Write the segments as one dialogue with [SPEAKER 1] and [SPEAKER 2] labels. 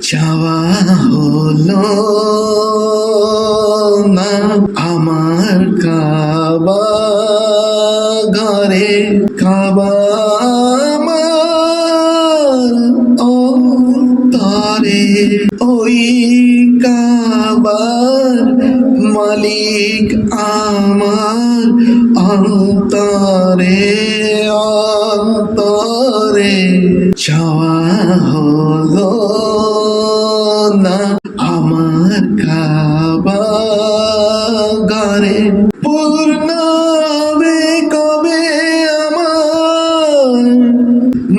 [SPEAKER 1] চাওয়া হলো না আমার কাবা ঘরে। কাবা অন্তরে। ওই কাবার মালিক আমার অন্তরে অন্তরে। চাওয়া হলো না আমার খাবা ঘরে পূর্ণ হবে কবে আমার?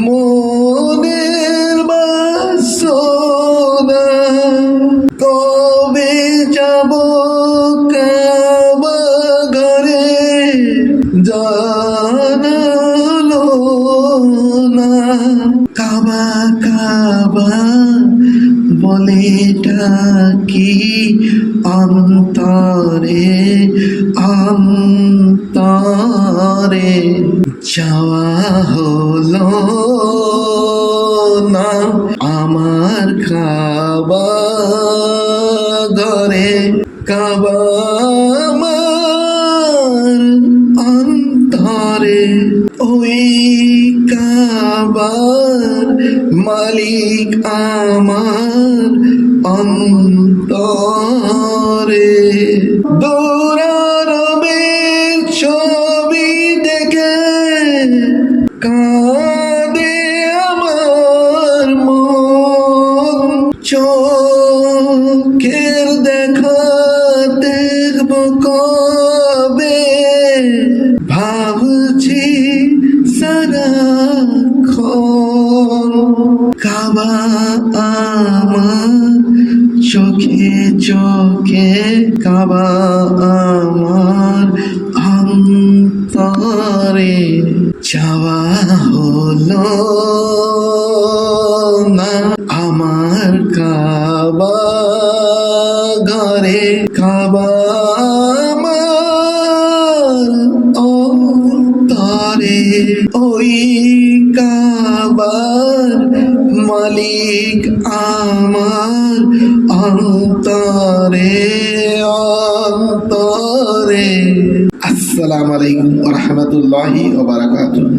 [SPEAKER 1] মনের বাসনা। কবে যাব কাবা ঘরে জানালো না। কাবা। বলে ডাকি অন্তরে অন্তরে। যাওয়া হলো না আমার খাবা ঘরে কাবা অন্তরে। ওই কাবার মালিক আমার অন্তরে। দৌড়ারবের ছবি দেখে কাঁদে আমার মন। চোখের দেখা দেখব কবে? ভাবছি সারাক্ষণ কাবা আমার চোখে চোখে কাবা আমার অন্তরে চাওয়া হলো না। আমার কাবা ঘরে কাবা ওই কাবার মালিক আমার অন্তরে অন্তরে। আসসালামু আলাইকুম রহমতুল্লাহি ওবারাকাতুহ